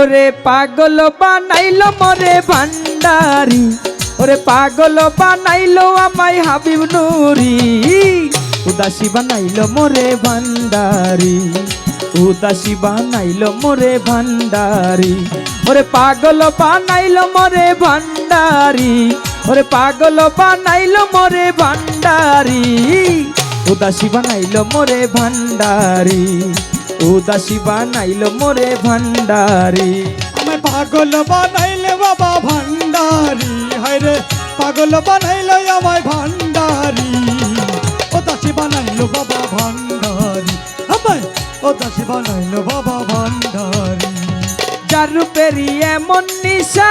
ওরে পাগল বানাইলো মরে ভান্ডারি। ওরে পাগল বানাইলো আমায় হাবিব নুরি। উদাসী বানাইলো মোরে ভান্ডারি। উদাসী বানাইলো মোরে ভান্ডারি। ওরে পাগল বানাইলো মোরে ভান্ডারি। ওরে পাগল বানাইলো মোরে ভান্ডারি। উদাসী বানাইলো মোরে ভান্ডারি। উদাসী বানাইলো মোরে ভান্ডারি। আমায় পাগল বানাইলে বাবা ভান্ডারি। হায়রে পাগল বানাইলে আমায় ভান্ডারি। ও দাসী বানাইলো বাবা ভান্ডারি। আমায় ও দাসী বানাইলো বাবা ভান্ডারি। যার রূপেরই এমন নিশা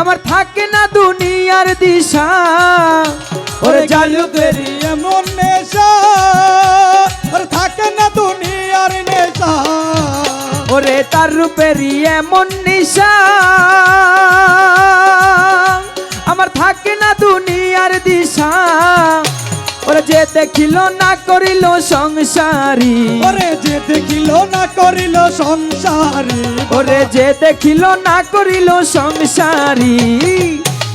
আমার থাকে না দুনিয়ার দিশা। ওরে রূপেরই এমন নেশা। আর থাকে না দুনিয়ার নেশা। ওরে তার রূপেরই এমন নিশা। আমার থাকে না দুনিয়ার দিশা। ওরে যে দেখিল না করিল সংসারী। ওরে যে দেখিল না করিল সংসারে। ওরে যে দেখিল না করিল সংসারী।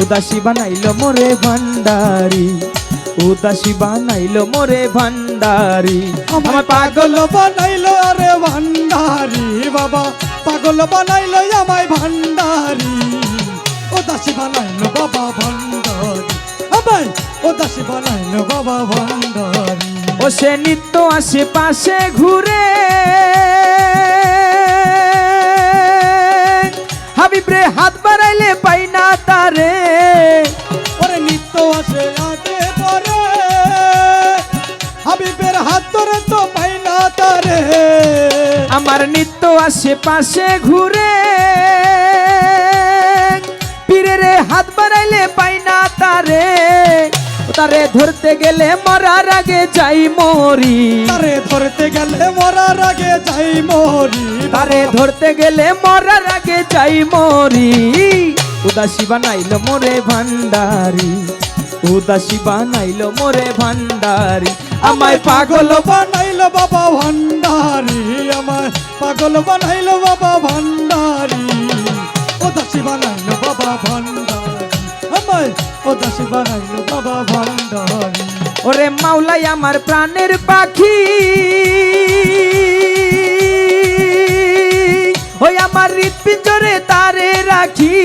উদাসী বানাইল মোরে ভান্ডারি উদাসী বানাইল মোরে ভান্ডারি। আমার পাগল বানাইলো আরে ভান্ডারি বাবা পাগল বানাইলো আমায় ভান্ডারি। ও দাসী বানাইলো বাবা ভান্ডারি আমায় ও দাসী বানাইলো বাবা ভান্ডারি। ও সে নিত্য আশেপাশে ঘুরে। হাবিবরে হাত তারে ওরে নিত্য আসে আগে পরে। হাবিবের হাত ধরে তো পাই না তারে। আমার নিত্য আশেপাশে ঘুরে। পীরেরে হাত বাড়াইলে পাই না তারে। তারে ধরতে গেলে মরার আগে যাই মরি। তারে ধরতে গেলে মরার আগে যাই মরি। তারে ধরতে গেলে মরার আগে যাই মরি। উদাসী বানাইল মোরে ভান্ডারি, উদাসী বানাইল মোরে ভান্ডারি। আমায় পাগল বানাইল বাবা ভান্ডারি, আমায় পাগল বানাইলো বাবা ভান্ডারি। ও দাসী বানাইলো বাবা ভান্ডারি, আমায় ও দাসী বানাইলো বাবা ভান্ডারি। ওরে মাওলাই আমার প্রাণের পাখি। ওই আমার হৃৎপিঞ্জরে তারে রাখি।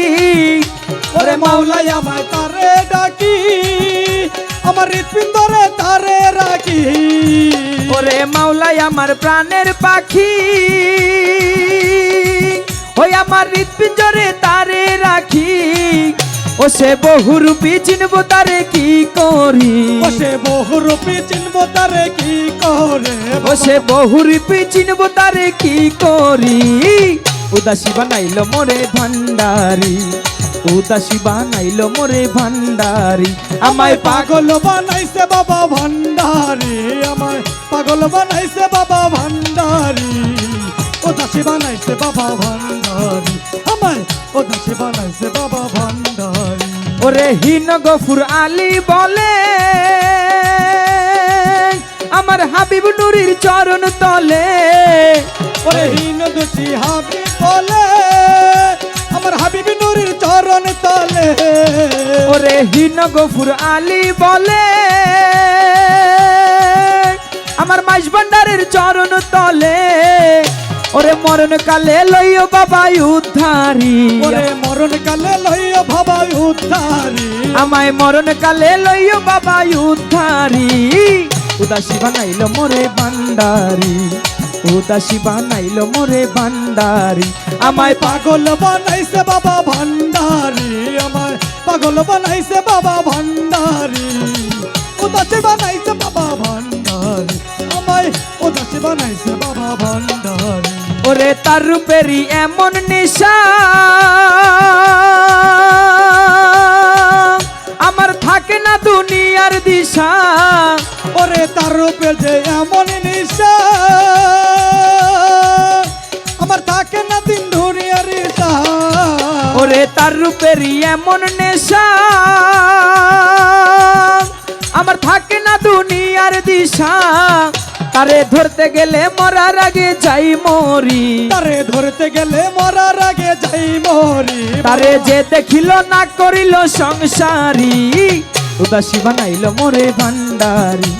ওরে মাওলাই আমায় তারে ডাকি, আমার হৃৎপিন্দরে তারে রাখি। ওরে মাওলাই আমার প্রাণের পাখি, ওই আমার হৃৎপিঞ্জরে তারে রাখি। ও সে বহুরূপী চিনব তারে কি করি? বসে বহুরূপী চিনব তারে কি করে? ও সে বহুরূপী চিনব তারে কি করি? উদাসী বানাইল মোরে ভান্ডারি উদাসী বানাইল মোরে ভান্ডারি। আমায় পাগল বানাইছে বাবা ভান্ডারি আমায় পাগল বানাইছে বাবা ভান্ডারি। ও দাসী বানাইছে বাবা ভান্ডারি। হিন গফুর আলী বলে, আমার হাবিব নুরির চরণ তলে ওরে হীন দুটি হাবি বলে, আমার হাবিবি নুরির চরণ তলে। ওরে হিন গফুর আলী বলে, আমার মাইজ ভান্ডারের চরণ তলে। ওরে মরণ কালে লইও বাবাই উদ্ধারি। ওরে মরণ কালে লইয়া ভাবাই উদ্ধারি। আমায় মরণ কালে লইও বাবাই উদ্ধারি। উদাসী বানাইল মোরে ভান্ডারি। উদাসী বানাইল মোরে ভান্ডারি। আমায় পাগল বানাইছে বাবা ভান্ডারি। আমায় পাগল বানাইছে বাবা ভান্ডারি। উদাসী বানাইছে বাবা ভান্ডারি। আমায় উদাসী বানাইছে বাবা ভান্ডারি। ওরে তার রূপেরই এমন নেশা। আমার থাকে না দুনিয়ার দিশা। ওরে তার রূপে যে এমন নিশা। আমার থাকে না দিন ধরিয়ার ইশা ওরে তার রূপেরই এমন নেশা। আমার থাকে না দুনিয়ার দিশা। তারে ধরতে গেলে মরার আগে যাই মরি। তারে ধরতে গেলে মরার আগে যাই মরি। তারে যে দেখিল না করিল সংসারী উদাসী বানাইল মোরে ভান্ডারি।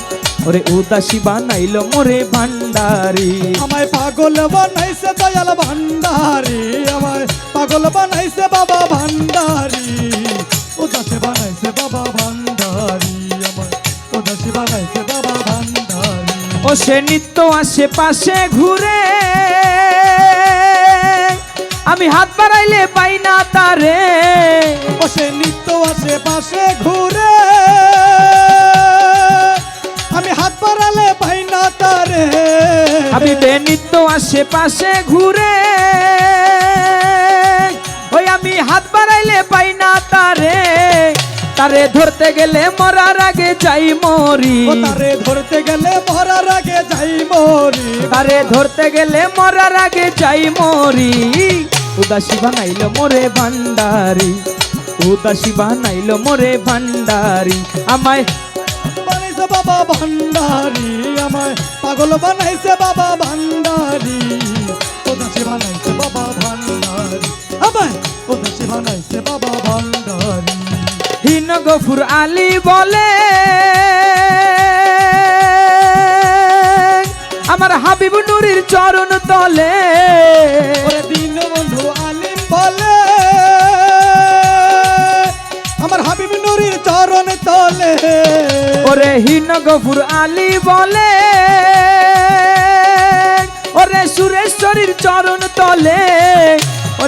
ওরে উদাসী বানাইল মোরে ভান্ডারি। আমায় পাগল বানাইছে দয়াল ভান্ডারি আমায় পাগল বানাইছে বাবা ভান্ডারি। উদাসী বানাইছে বাবা ও সে নিত্য আশেপাশে ঘুরে। আমি হাত বাড়াইলে পাই না তারে। ও সে নিত্য আশেপাশে ঘুরে। আমি হাত বাড়ালে পাই না তারে। আমি বে নিত্য আশেপাশে ঘুরে। ওই আমি হাত বাড়াইলে পাই না তারে। তারে ধরতে গেলে মরার আগে যাই মরি। তারে ধরতে গেলে মরার আগে যাই মরি। তারে ধরতে গেলে মরার আগে যাই মরি। উদাসী বানাইল মোরে ভান্ডারি। উদাসী বানাইল মোরে ভান্ডারি। আমায় বানাইছে বাবা ভান্ডারি। আমায় পাগল বানাইছে বাবা ভান্ডারি। গফুর আলী বলে আমার হাবিব নুরির চরণ তলে। বন্ধু আলিম বলে আমার হাবিব নুরির চরণ তলে। ওরে হিন গফুর আলী বলে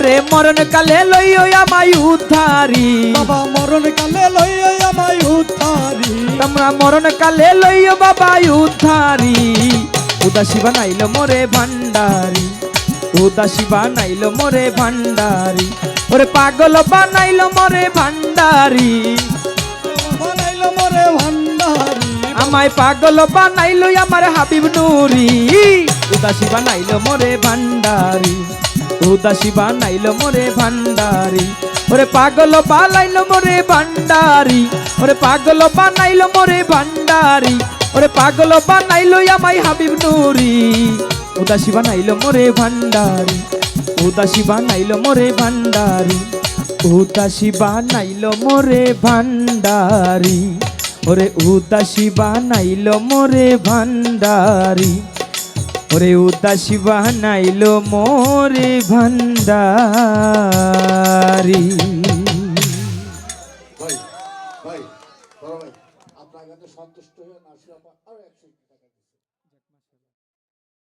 ওরে মরণ কালে লইও আমায় উদ্ধারি। বাবা মরণ কালে লই আমায় উদ্ধারি। তোমরা মরণ কালে লইও বাবা উদ্ধারি। উদাসী বানাইল মোরে ভান্ডারি উদাসী বানাইল মোরে ভান্ডারি ওরে পাগল বানাইল মোরে ভান্ডারি বানাইলো মরে ভান্ডারি আমায় পাগল বানাইল আমার হাবিব নুরি। উদাসী বানাইল মোরে ভান্ডারি উদাসী বানাইল মোরে ভান্ডারি। ওরে পাগল বানাইল মোরে ভান্ডারি। ওরে পাগল বানাইল মোরে ভান্ডারি। ওরে পাগল বানাইল আমায় হাবিব নুরি। উদাসী বানাইল মোরে ভান্ডারি। উদাসী বানাইল মোরে ভান্ডারি। উদাসী বানাইল মোরে ভান্ডারি। ওরে উদাসী বানাইল মোরে ভান্ডারি। ওরে উদাসী বানাইল মোরে ভান্ডারি।